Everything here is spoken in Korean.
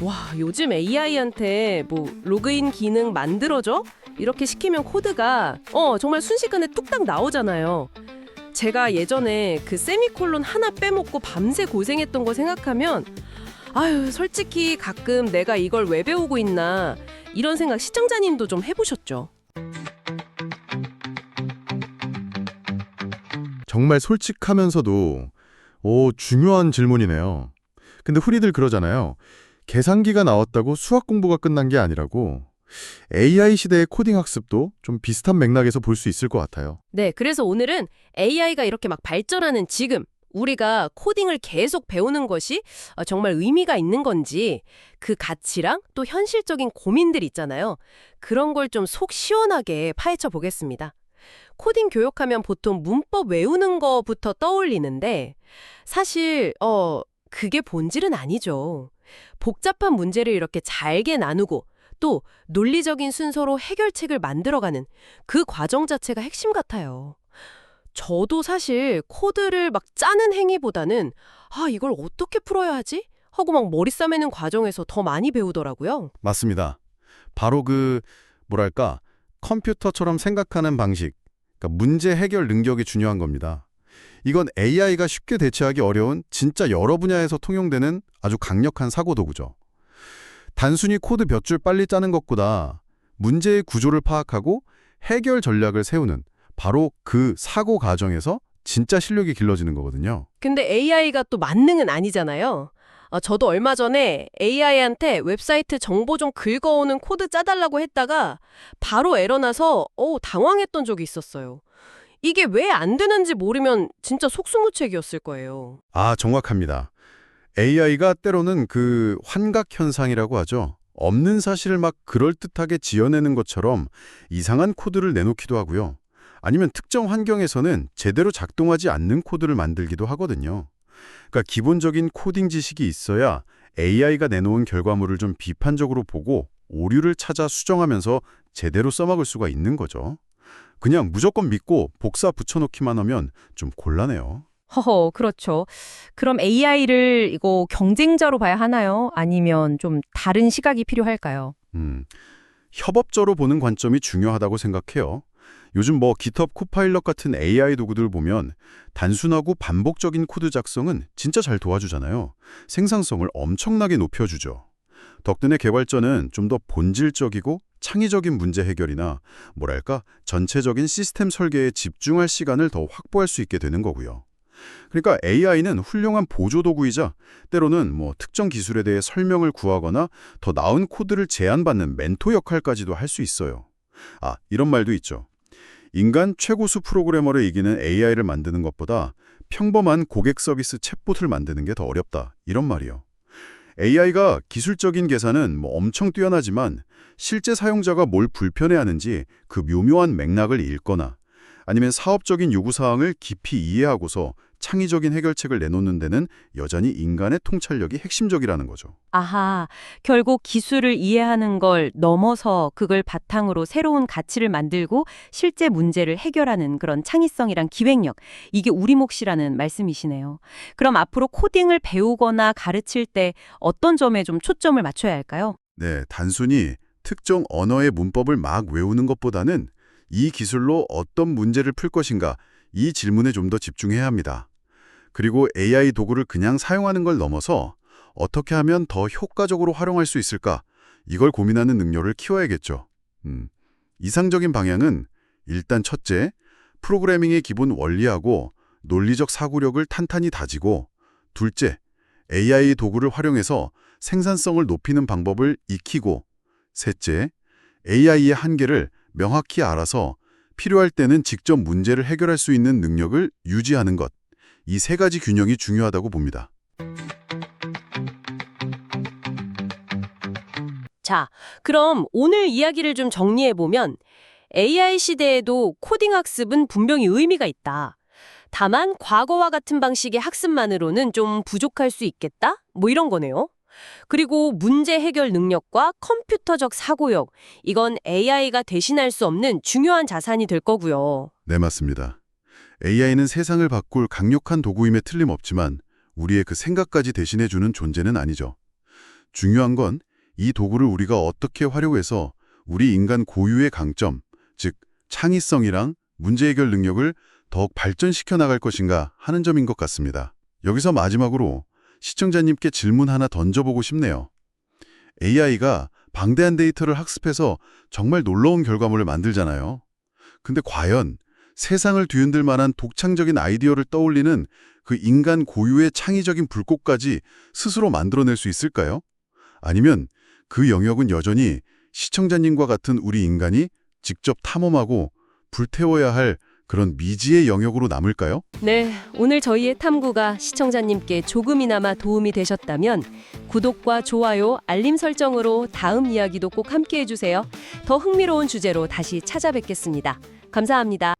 와, 요즘 AI한테 뭐 로그인 기능 만들어줘? 이렇게 시키면 코드가 어, 정말 순식간에 뚝딱 나오잖아요. 제가 예전에 그 세미콜론 하나 빼먹고 밤새 고생했던 거 생각하면 아유, 솔직히 가끔 내가 이걸 왜 배우고 있나 이런 생각 시청자님도 좀 해보셨죠? 정말 솔직하면서도 오, 중요한 질문이네요. 근데 흔히들 그러잖아요. 계산기가 나왔다고 수학 공부가 끝난 게 아니라고 AI 시대의 코딩 학습도 좀 비슷한 맥락에서 볼 수 있을 것 같아요. 네, 그래서 오늘은 AI가 이렇게 막 발전하는 지금 우리가 코딩을 계속 배우는 것이 어, 정말 의미가 있는 건지 그 가치랑 또 현실적인 고민들 있잖아요. 그런 걸 좀 속 시원하게 파헤쳐 보겠습니다. 코딩 교육하면 보통 문법 외우는 거부터 떠올리는데 사실 어 그게 본질은 아니죠. 복잡한 문제를 이렇게 잘게 나누고 또 논리적인 순서로 해결책을 만들어가는 그 과정 자체가 핵심 같아요. 저도 사실 코드를 막 짜는 행위보다는 아, 이걸 어떻게 풀어야 하지? 하고 막 머리 싸매는 과정에서 더 많이 배우더라고요. 맞습니다. 바로 그 뭐랄까 컴퓨터처럼 생각하는 방식, 그러니까 문제 해결 능력이 중요한 겁니다. 이건 AI가 쉽게 대체하기 어려운 진짜 여러 분야에서 통용되는 아주 강력한 사고 도구죠. 단순히 코드 몇 줄 빨리 짜는 것보다 문제의 구조를 파악하고 해결 전략을 세우는 바로 그 사고 과정에서 진짜 실력이 길러지는 거거든요. 근데 AI가 또 만능은 아니잖아요. 어, 저도 얼마 전에 AI한테 웹사이트 정보 좀 긁어오는 코드 짜달라고 했다가 바로 에러 나서 어, 당황했던 적이 있었어요. 이게 왜 안 되는지 모르면 진짜 속수무책이었을 거예요. 아, 정확합니다. AI가 때로는 그 환각 현상이라고 하죠. 없는 사실을 막 그럴듯하게 지어내는 것처럼 이상한 코드를 내놓기도 하고요. 아니면 특정 환경에서는 제대로 작동하지 않는 코드를 만들기도 하거든요. 그러니까 기본적인 코딩 지식이 있어야 AI가 내놓은 결과물을 좀 비판적으로 보고 오류를 찾아 수정하면서 제대로 써먹을 수가 있는 거죠. 그냥 무조건 믿고 복사 붙여놓기만 하면 좀 곤란해요. 허허, 그렇죠. 그럼 AI를 이거 경쟁자로 봐야 하나요? 아니면 좀 다른 시각이 필요할까요? 음, 협업자로 보는 관점이 중요하다고 생각해요. 요즘 뭐 GitHub 코파일럿 같은 AI 도구들 보면 단순하고 반복적인 코드 작성은 진짜 잘 도와주잖아요. 생산성을 엄청나게 높여주죠. 덕분에 개발자는 좀 더 본질적이고 창의적인 문제 해결이나 뭐랄까 전체적인 시스템 설계에 집중할 시간을 더 확보할 수 있게 되는 거고요. 그러니까 AI는 훌륭한 보조 도구이자 때로는 뭐 특정 기술에 대해 설명을 구하거나 더 나은 코드를 제안받는 멘토 역할까지도 할 수 있어요. 아, 이런 말도 있죠. 인간 최고수 프로그래머를 이기는 AI를 만드는 것보다 평범한 고객 서비스 챗봇을 만드는 게 더 어렵다. 이런 말이요. AI가 기술적인 계산은 뭐 엄청 뛰어나지만 실제 사용자가 뭘 불편해하는지 그 묘묘한 맥락을 읽거나 아니면 사업적인 요구사항을 깊이 이해하고서 창의적인 해결책을 내놓는 데는 여전히 인간의 통찰력이 핵심적이라는 거죠. 아하, 결국 기술을 이해하는 걸 넘어서 그걸 바탕으로 새로운 가치를 만들고 실제 문제를 해결하는 그런 창의성이랑 기획력, 이게 우리 몫이라는 말씀이시네요. 그럼 앞으로 코딩을 배우거나 가르칠 때 어떤 점에 좀 초점을 맞춰야 할까요? 네, 단순히 특정 언어의 문법을 막 외우는 것보다는 이 기술로 어떤 문제를 풀 것인가 이 질문에 좀 더 집중해야 합니다. 그리고 AI 도구를 그냥 사용하는 걸 넘어서 어떻게 하면 더 효과적으로 활용할 수 있을까 이걸 고민하는 능력을 키워야겠죠. 음, 이상적인 방향은 일단 첫째, 프로그래밍의 기본 원리하고 논리적 사고력을 탄탄히 다지고 둘째, AI 도구를 활용해서 생산성을 높이는 방법을 익히고 셋째, AI의 한계를 명확히 알아서 필요할 때는 직접 문제를 해결할 수 있는 능력을 유지하는 것. 이 세 가지 균형이 중요하다고 봅니다. 자, 그럼 오늘 이야기를 좀 정리해보면 AI 시대에도 코딩 학습은 분명히 의미가 있다. 다만 과거와 같은 방식의 학습만으로는 좀 부족할 수 있겠다? 뭐 이런 거네요. 그리고 문제 해결 능력과 컴퓨터적 사고력, 이건 AI가 대신할 수 없는 중요한 자산이 될 거고요. 네, 맞습니다. AI는 세상을 바꿀 강력한 도구임에 틀림없지만 우리의 그 생각까지 대신해주는 존재는 아니죠. 중요한 건 이 도구를 우리가 어떻게 활용해서 우리 인간 고유의 강점, 즉 창의성이랑 문제 해결 능력을 더욱 발전시켜 나갈 것인가 하는 점인 것 같습니다. 여기서 마지막으로 시청자님께 질문 하나 던져보고 싶네요. AI가 방대한 데이터를 학습해서 정말 놀라운 결과물을 만들잖아요. 근데 과연 세상을 뒤흔들 만한 독창적인 아이디어를 떠올리는 그 인간 고유의 창의적인 불꽃까지 스스로 만들어낼 수 있을까요? 아니면 그 영역은 여전히 시청자님과 같은 우리 인간이 직접 탐험하고 불태워야 할 그런 미지의 영역으로 남을까요? 네, 오늘 저희의 탐구가 시청자님께 조금이나마 도움이 되셨다면 구독과 좋아요, 알림 설정으로 다음 이야기도 꼭 함께 해주세요. 더 흥미로운 주제로 다시 찾아뵙겠습니다. 감사합니다.